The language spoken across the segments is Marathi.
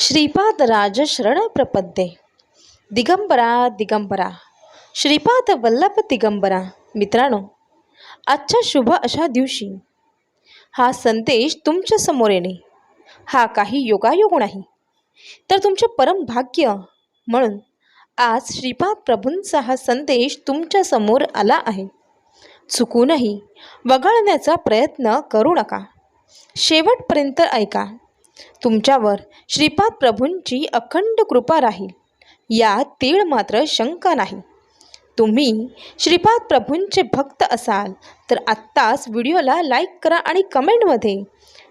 श्रीपाद राजशरण प्रपद्ये। दिगंबरा दिगंबरा। श्रीपाद वल्लभ दिगंबरा। मित्रांनो आजच्या शुभ अशा दिवशी हा संदेश तुमच्यासमोर येणे हा काही योगायोग नाही तर तुमचे परम भाग्य म्हणून आज श्रीपाद प्रभूंचा हा संदेश तुमच्यासमोर आला आहे. चुकूनही वगळण्याचा प्रयत्न करू नका. शेवटपर्यंत ऐका. तुमच्यावर श्रीपाद प्रभूंची अखंड कृपा राहील. यात तीळ मात्र शंका नाही. तुम्ही श्रीपाद प्रभूंचे भक्त असाल तर आत्ताच व्हिडिओला लाईक करा आणि कमेंटमध्ये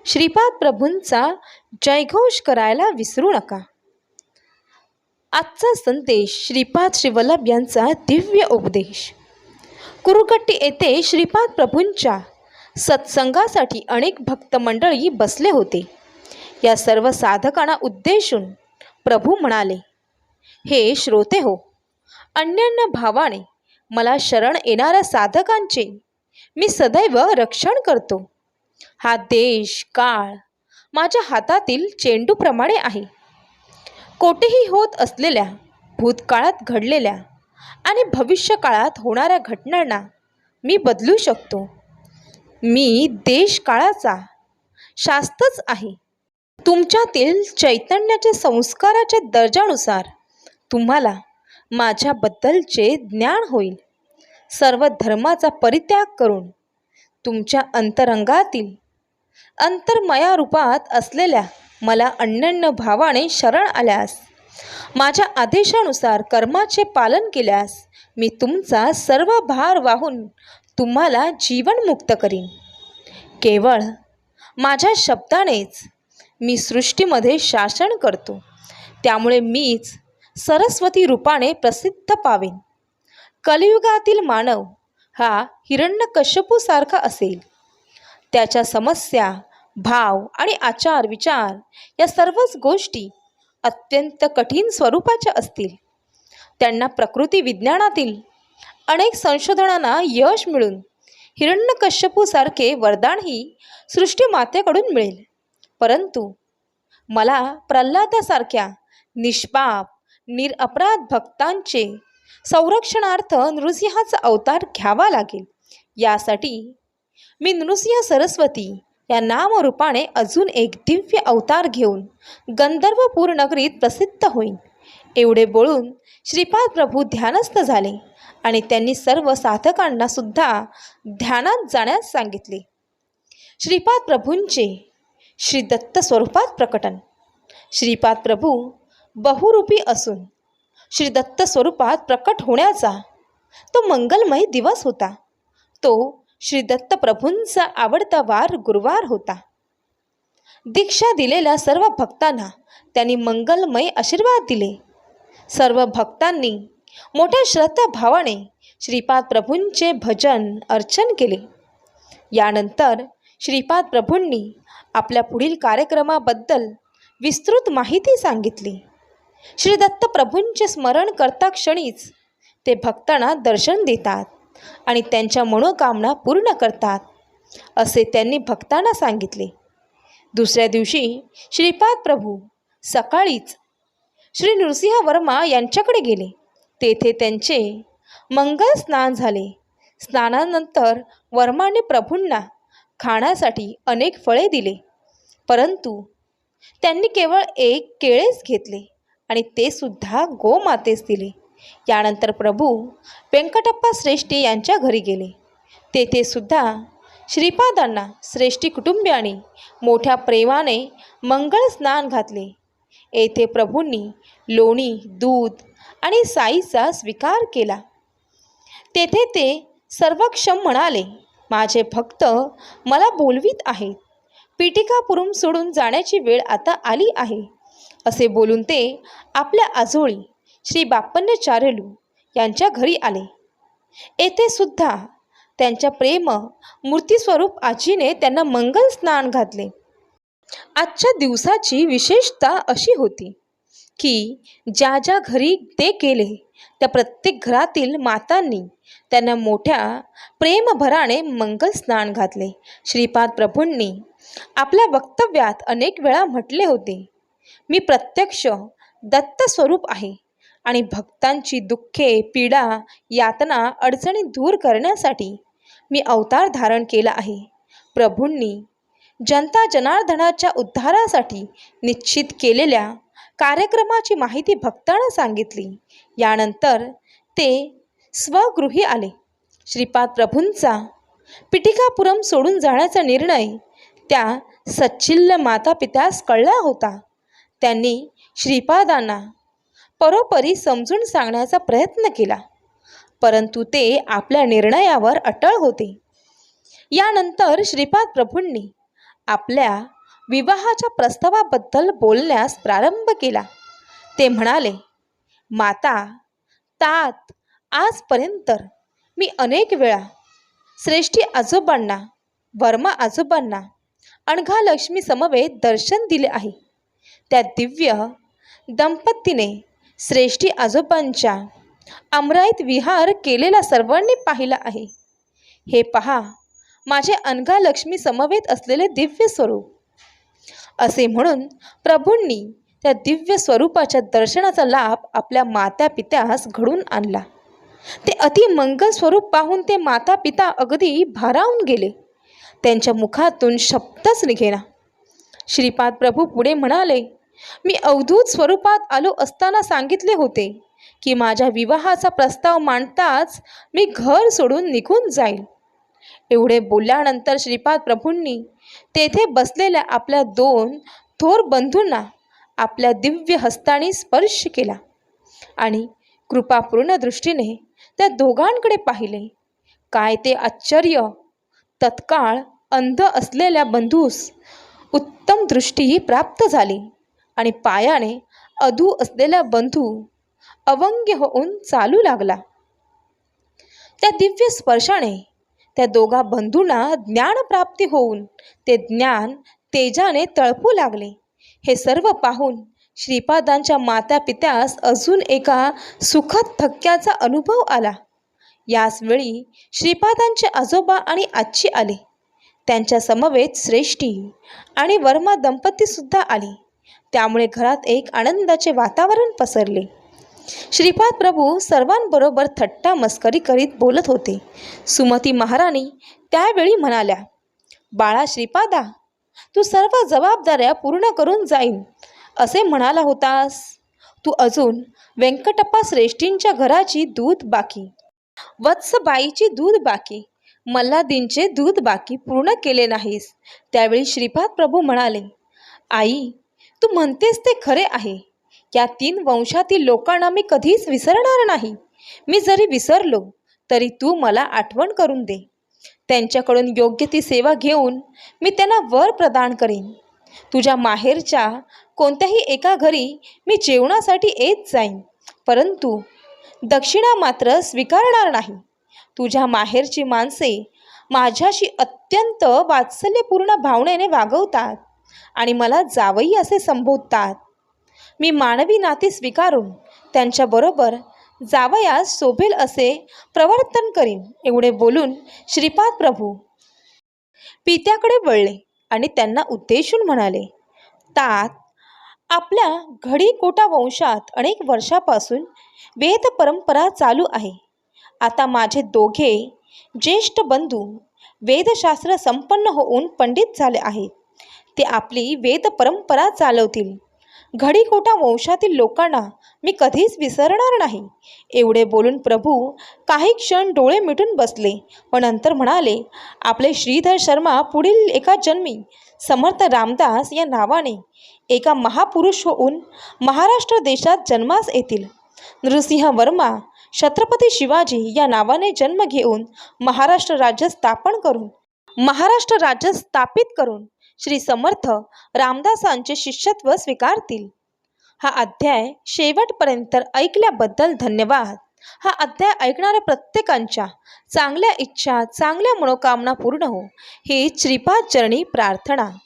श्रीपाद प्रभूंचा जयघोष करायला विसरू नका. आजचा संदेश श्रीपाद श्रीवल्लभ यांचा दिव्य उपदेश. कुरुकट्टी येथे श्रीपाद प्रभूंच्या सत्संगासाठी अनेक भक्त मंडळी बसले होते. या सर्व साधकांना उद्देशून प्रभू म्हणाले हे श्रोते हो अन्यान्य भावाने मला शरण येणाऱ्या साधकांचे मी सदैव रक्षण करतो. हा देश काळ माझ्या हातातील चेंडूप्रमाणे आहे. कोठेही होत असलेल्या भूतकाळात घडलेल्या आणि भविष्यकाळात होणाऱ्या घटनांना मी बदलू शकतो. मी देशकाळाचा शास्तच आहे. तुमच्यातील चैतन्याच्या संस्काराच्या दर्जानुसार तुम्हाला माझ्याबद्दलचे ज्ञान होईल. सर्व धर्माचा परित्याग करून तुमच्या अंतरंगातील अंतर्मया रूपात असलेल्या मला अनन्य भावाने शरण आल्यास माझ्या आदेशानुसार कर्माचे पालन केल्यास मी तुमचा सर्व भार वाहून तुम्हाला जीवनमुक्त करीन. केवळ माझ्या शब्दानेच मी सृष्टीमध्ये शासन करतो. त्यामुळे मीच सरस्वती रूपाने प्रसिद्ध पावेन. कलियुगातील मानव हा हिरण्यकश्यपूसारखा असेल. त्याच्या समस्या भाव आणि आचार विचार या सर्वच गोष्टी अत्यंत कठीण स्वरूपाच्या असतील. त्यांना प्रकृती विज्ञानातील अनेक संशोधनांना यश मिळून हिरण्यकश्यपूसारखे वरदानही सृष्टीमातेकडून मिळेल. परंतु मला प्रल्हादासारख्या निष्पाप निरअपराध भक्तांचे संरक्षणार्थ नृसिंहाचा अवतार घ्यावा लागेल. यासाठी मी नृसिंह सरस्वती या नामरूपाने अजून एक दिव्य अवतार घेऊन गंधर्वपूर नगरीत प्रसिद्ध होईन. एवढे बोलून श्रीपाद प्रभू ध्यानस्थ झाले आणि त्यांनी सर्व साधकांना सुद्धा ध्यानात जाण्यास सांगितले. श्रीपाद प्रभूंचे श्री दत्त स्वरूपात प्रकटन. श्रीपाद प्रभू बहुरूपी असून श्री दत्त स्वरूपात प्रकट होण्याचा तो मंगलमय दिवस होता. तो श्री दत्त प्रभूंचा आवडता वार गुरुवार होता. दीक्षा दिलेल्या सर्व भक्तांना त्यांनी मंगलमय आशीर्वाद दिले. सर्व भक्तांनी मोठ्या श्रद्धाभावाने श्रीपाद प्रभूंचे भजन अर्चन केले. यानंतर श्रीपाद प्रभूंनी आपल्या पुढील कार्यक्रमाबद्दल विस्तृत माहिती सांगितली. श्री दत्त प्रभूंचे स्मरण करता क्षणीच ते भक्तांना दर्शन देतात आणि त्यांच्या मनोकामना पूर्ण करतात असे त्यांनी भक्तांना सांगितले. दुसऱ्या दिवशी श्रीपाद प्रभू सकाळीच श्री नृसिंह वर्मा यांच्याकडे गेले. तेथे त्यांचे मंगल स्नान झाले. स्नानानंतर वर्माने प्रभूंना खाण्यासाठी अनेक फळे दिले. परंतु त्यांनी केवळ एक केळेच घेतले आणि ते सुद्धा गोमातेस दिले. यानंतर प्रभू व्यंकटप्पा श्रेष्ठी यांच्या घरी गेले. तेथे सुद्धा श्रीपादांना श्रेष्ठी कुटुंबियांनी मोठ्या प्रेमाने मंगळ स्नान घातले. येथे प्रभूंनी लोणी दूध आणि साईचा स्वीकार केला. तेथे ते सर्वक्षम म्हणाले माझे भक्त मला बोलवीत आहेत पीटिकापुरम सोडून जाण्याची वेळ आता आली आहे. असे बोलून ते आपल्या आजोळी श्री बापन्यचार्यलू यांच्या घरी आले. येथे सुद्धा त्यांच्या प्रेम मूर्तीस्वरूप आजीने त्यांना मंगल स्नान घातले. आजच्या दिवसाची विशेषता अशी होती की ज्या ज्या घरी ते गेले त्या प्रत्येक घरातील मातांनी त्यांना मोठ्या प्रेमभराने मंगल स्नान घातले. श्रीपाद प्रभूंनी आपल्या वक्तव्यात अनेक वेळा म्हटले होते मी प्रत्यक्ष दत्त स्वरूप आहे आणि भक्तांची दुःखे पीडा यातना अडचणी दूर करण्यासाठी मी अवतार धारण केला आहे. प्रभूंनी जनता जनार्दनाच्या उद्धारासाठी निश्चित केलेल्या कार्यक्रमाची माहिती भक्तांना सांगितली. यानंतर ते स्वगृही आले. श्रीपाद प्रभूंचा पिटिकापुरम सोडून जाण्याचा निर्णय त्या सच्चिल्ल मातापित्यास कळला होता. त्यांनी श्रीपादांना परोपरी समजून सांगण्याचा प्रयत्न केला. परंतु ते आपल्या निर्णयावर अटळ होते. यानंतर श्रीपाद प्रभूंनी आपल्या विवाहाच्या प्रस्तावाबद्दल बोलण्यास प्रारंभ केला. ते म्हणाले माता तात आजपर्यंत मी अनेक वेळा श्रेष्ठी आजोबांना वर्मा आजोबांना अणघा लक्ष्मी समवेत दर्शन दिले आहे. त्या दिव्य दंपतीने श्रेष्ठी आजोबांच्या अमराईत विहार केलेला सर्वांनी पाहिला आहे. हे पहा माझे अनघा लक्ष्मी समवेत असलेले दिव्य स्वरूप. असे म्हणून प्रभूंनी त्या दिव्य स्वरूपाच्या दर्शनाचा लाभ आपल्या माता पित्यास घडून आणला. ते अतिमंगल स्वरूप पाहून ते माता पिता अगदी भारावून गेले. त्यांच्या मुखातून शब्दच निघेना. श्रीपाद प्रभू पुढे म्हणाले मी अवधूत स्वरूपात आलो असताना सांगितले होते की माझ्या विवाहाचा प्रस्ताव मांडताच मी घर सोडून निघून जाईल. एवढे बोलल्यानंतर श्रीपाद प्रभूंनी तेथे बसलेल्या आपल्या दोन थोर बंधूंना आपल्या दिव्य हस्ताने स्पर्श केला आणि कृपापूर्ण दृष्टीने त्या दोघांकडे पाहिले. काय ते आश्चर्य! तत्काळ अंध असलेल्या बंधूस उत्तम दृष्टीही प्राप्त झाली आणि पायाने अधू असलेला बंधू अवंग्य होऊन चालू लागला. त्या दिव्य स्पर्शाने त्या दोघा बंधूंना ज्ञानप्राप्ती होऊन ते ज्ञान तेजाने तळपू लागले. हे सर्व पाहून श्रीपादांच्या माता पित्यास अजून एका सुखद थक्क्याचा अनुभव आला. याचवेळी श्रीपादांचे आजोबा आणि आजी आले. त्यांच्या समवेत श्रेष्ठी आणि वर्मा दंपतीसुद्धा आली. त्यामुळे घरात एक आनंदाचे वातावरण पसरले. श्रीपाद प्रभू सर्वांबरोबर थट्टा मस्करी करीत बोलत होते. सुमती महाराणी त्यावेळी म्हणाल्या बाळा श्रीपादा तू सर्व जबाबदाऱ्या पूर्ण करून जाईन असे म्हणाला होतास. तू अजून व्यंकटप्पा श्रेष्ठींच्या घराची दूध बाकी वत्सबाईची दूध बाकी मल्लादींचे दूध बाकी पूर्ण केले नाहीस. त्यावेळी श्रीपाद प्रभू म्हणाले आई तू म्हणतेस ते खरे आहे. या तीन वंशातील लोकांना मी कधीच विसरणार नाही. मी जरी विसरलो तरी तू मला आठवण करून दे. त्यांच्याकडून योग्य ती सेवा घेऊन मी त्यांना वर प्रदान करीन. तुझ्या माहेरच्या कोणत्याही एका घरी मी जेवणासाठी येत जाईन परंतु दक्षिणा मात्र स्वीकारणार नाही. तुझ्या माहेरची माणसे माझ्याशी अत्यंत वात्सल्यपूर्ण भावनेने वागवतात आणि मला जावई असे संबोधतात. मी मानवी नाते स्वीकारून त्यांच्याबरोबर जावयास शोभेल असे प्रवर्तन करीन एवढे बोलून श्रीपाद प्रभू पित्याकडे वळले आणि त्यांना उद्देशून म्हणाले तात आपल्या घडीकोटा वंशात अनेक वर्षापासून वेद परंपरा चालू आहे. आता माझे दोघे ज्येष्ठ बंधू वेदशास्त्र संपन्न होऊन पंडित झाले आहेत. ते आपली वेद परंपरा चालवतील. घडीकोटा वंशातील लोकांना मी कधीच विसरणार नाही. एवढे बोलून प्रभू काही क्षण डोळे मिटून बसले व नंतर म्हणाले आपले श्रीधर शर्मा पुढील एका जन्मी समर्थ रामदास या नावाने एका महापुरुष होऊन महाराष्ट्र देशात जन्मास येतील. नृसिंह वर्मा छत्रपती शिवाजी या नावाने जन्म घेऊन महाराष्ट्र राज्य स्थापन करून महाराष्ट्र राज्य स्थापित करून श्री समर्थ रामदासांचे शिष्यत्व स्वीकारतील. हा अध्याय शेवटपर्यंत ऐकल्याबद्दल धन्यवाद. हा अध्याय ऐकणाऱ्या प्रत्येकांच्या चांगल्या इच्छा चांगल्या मनोकामना पूर्ण हो. ही श्रीपाद चरणी प्रार्थना.